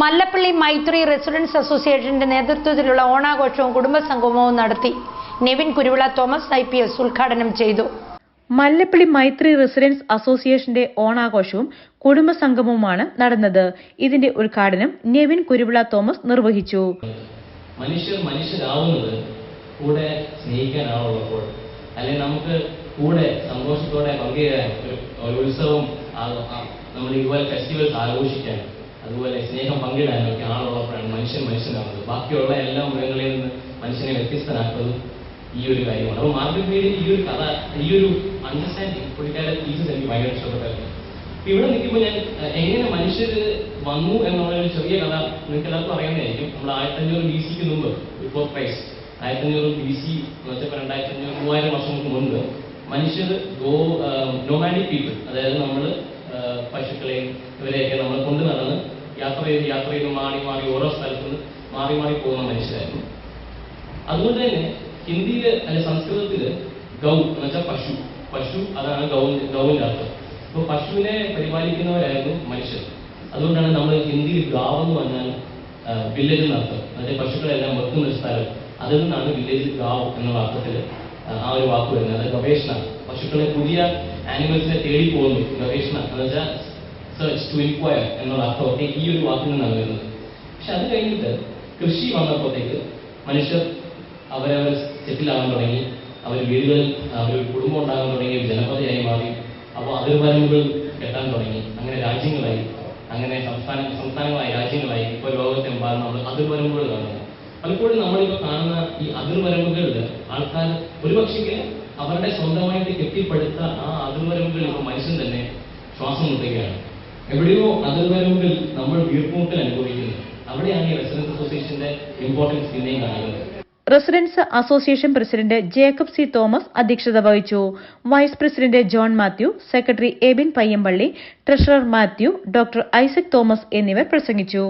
മല്ലപ്പള്ളി മൈത്രി residence അസോസിയേഷന്റെ നേതൃത്വത്തിലുള്ള ഓണാഘോഷവും കുടുംബസംഗമവും നടത്തി. Nevin Kuruvila Thomas I P S ഉദ്ഘാടനം ചെയ്തു. മല്ലപ്പള്ളി മൈത്രി റെസിഡൻസ് അസോസിയേഷന്റെ ഓണാഘോഷവും കുടുംബസംഗമവുമാണ് നടന്നത്. ഇതിന്റെ ഉദ്ഘാടനം നെവിൻ കുരുവിള തോമസ് നിർവഹിച്ചു. മനുഷ്യർ മനുഷ്യരാവുന്നത് കൂടെ സ്നേഹിക്കാനാവുള്ളപ്പോൾ അല്ലെങ്കിൽ നമുക്ക് കൂടെ സന്തോഷത്തോടെ പങ്കുചേരാൻ ഒരു ഉത്സവം നമ്മൾ ഇതുപോലെ ഫെസ്റ്റിവൽസ് ആഘോഷിക്കാൻ അതുപോലെ സ്നേഹം പങ്കിടാനൊക്കെ ആളുള്ളപ്പോഴാണ് മനുഷ്യൻ മനുഷ്യനാകുന്നത് ബാക്കിയുള്ള എല്ലാ മൃഗങ്ങളിൽ നിന്ന് മനുഷ്യനെ വ്യത്യസ്തനാക്കുന്നത് ഈ ഒരു കാര്യമാണ്. അപ്പോൾ മാർഗം മീഡിയ ഈ ഒരു കഥ ഈ ഒരു അണ്ടർസ്റ്റാൻഡിങ് പുള്ളിക്കാരുടെ ടീച്ചർ എനിക്ക് ഭയങ്കര ഇഷ്ടപ്പെട്ടായിരുന്നു അപ്പൊ ഇവിടെ നിൽക്കുമ്പോൾ ഞാൻ എങ്ങനെ മനുഷ്യർ വന്നു എന്നുള്ള ചെറിയ കഥ നിങ്ങൾക്ക് എല്ലാവർക്കും അറിയുന്നതായിരിക്കും നമ്മൾ ആയിരത്തഞ്ഞൂറ് ബി സിക്ക് മുമ്പ് ബിഫോർ ക്രൈസ്റ്റ് ആയിരത്തഞ്ഞൂറ് ബി സി എന്ന് വെച്ചപ്പോൾ രണ്ടായിരത്തി അഞ്ഞൂറ് മൂവായിരം വർഷങ്ങൾക്ക് മുൻപ് മനുഷ്യർ ഗോ നോമാനിക് പീപ്പിൾ അതായത് നമ്മൾ പശുക്കളെയും ഇവരെയൊക്കെ നമ്മൾ യാത്ര ചെയ്ത് യാത്ര ചെയ്ത് മാറി മാറി ഓരോ സ്ഥലത്തു നിന്ന് മാറി മാറി പോകുന്ന മനുഷ്യരായിരുന്നു. അതുകൊണ്ട് തന്നെ ഹിന്ദിയിൽ അല്ലെ സംസ്കൃതത്തിൽ ഗൗ എന്ന് വെച്ചാൽ പശു. പശു അതാണ് ഗൗ ഗൗവിന്റെ അർത്ഥം. അപ്പൊ പശുവിനെ പരിപാലിക്കുന്നവരായിരുന്നു മനുഷ്യർ. അതുകൊണ്ടാണ് നമ്മൾ ഹിന്ദിയിൽ ഗാവ് എന്ന് പറഞ്ഞാൽ വില്ലേജ് എന്ന അർത്ഥം. അതായത് പശുക്കളെല്ലാം വെക്കുന്ന ഒരു സ്ഥലം. അതിൽ നിന്നാണ് വില്ലേജ് ഗാവ് എന്നുള്ള അർത്ഥത്തിൽ ആ ഒരു വാക്ക് വരുന്നത്. അത് ഗവേഷണ. പശുക്കളെ പുതിയ ആനിമൽസിനെ തേടി പോകുന്നു. ഗവേഷണ. എന്ന് വെച്ചാൽ സെർച്ച് ടു ഇൻക്വയർ എന്നുള്ള അർത്ഥമൊക്കെ ഈ ഒരു വാക്കിൽ നിന്നാണ് വരുന്നത് പക്ഷെ അത് കഴിഞ്ഞിട്ട് കൃഷി വന്നപ്പോഴത്തേക്ക് മനുഷ്യർ അവരവർ സെറ്റിൽ ആകാൻ തുടങ്ങി. അവർ വീടുകളിൽ അവർ കുടുംബം ഉണ്ടാകാൻ തുടങ്ങി ജനപദയായി മാറി. അപ്പോൾ അതിർവരമ്പുകൾ കെട്ടാൻ തുടങ്ങി. അങ്ങനെ രാജ്യങ്ങളായി. അങ്ങനെ സംസ്ഥാന സംസ്ഥാനങ്ങളായി രാജ്യങ്ങളായി. ഇപ്പോൾ ലോകത്തെമ്പാടും നമ്മൾ അതിർവരമ്പുകൾ കാണുന്നു. പലപ്പോഴും നമ്മളിപ്പോൾ കാണുന്ന ഈ അതിർവരമ്പുകളിൽ ആൾക്കാർ ഒരുപക്ഷേ അവരുടെ സ്വന്തമായിട്ട് കെട്ടിപ്പടുത്ത ആ അതിർവരമ്പുകൾ ഇപ്പോൾ മനുഷ്യൻ തന്നെ ശ്വാസം മുട്ടുകയാണ്. എവിടെയോ അതിർവരമ്പിൽ നമ്മൾ വീർപ്പുമുട്ടൽ അനുഭവിക്കുന്നു. അവിടെയാണ് ഈ റെസിഡൻസ് അസോസിയേഷന്റെ ഇമ്പോർട്ടൻസ് പിന്നെയും കാണുന്നത്. Residence association president Jacob C Thomas അധ്യക്ഷത വഹിച്ചു. Vice president John Mathew secretary Ebin Payyampally treasurer Mathew doctor Isaac Thomas എന്നിവർ പ്രസംഗിച്ചു.